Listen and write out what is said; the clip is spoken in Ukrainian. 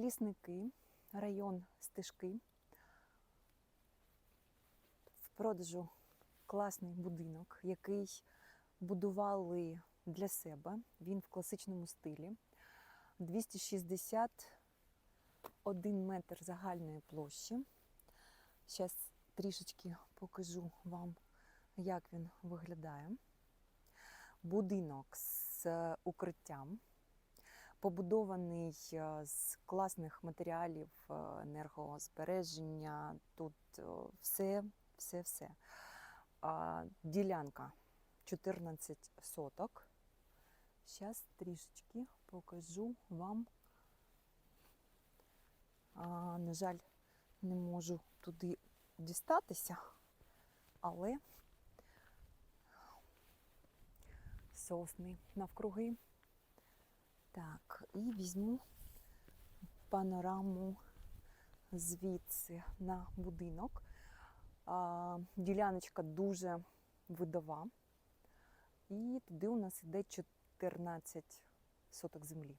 Лісники, район стежки. В продажу класний будинок, який будували для себе. Він в класичному стилі. 261 метр загальної площі. Зараз трішечки покажу вам, як він виглядає. Будинок з е, укриттям, побудований е, з класних матеріалів е, енергозбереження. Тут е, все, все, все. Ділянка 14 соток. Зараз трішечки покажу вам. А, на жаль, не можу туди дістатися, але сосни навкруги. Так, і візьму панораму звідси на будинок. Діляночка дуже видова. І туди у нас йде 14 соток землі.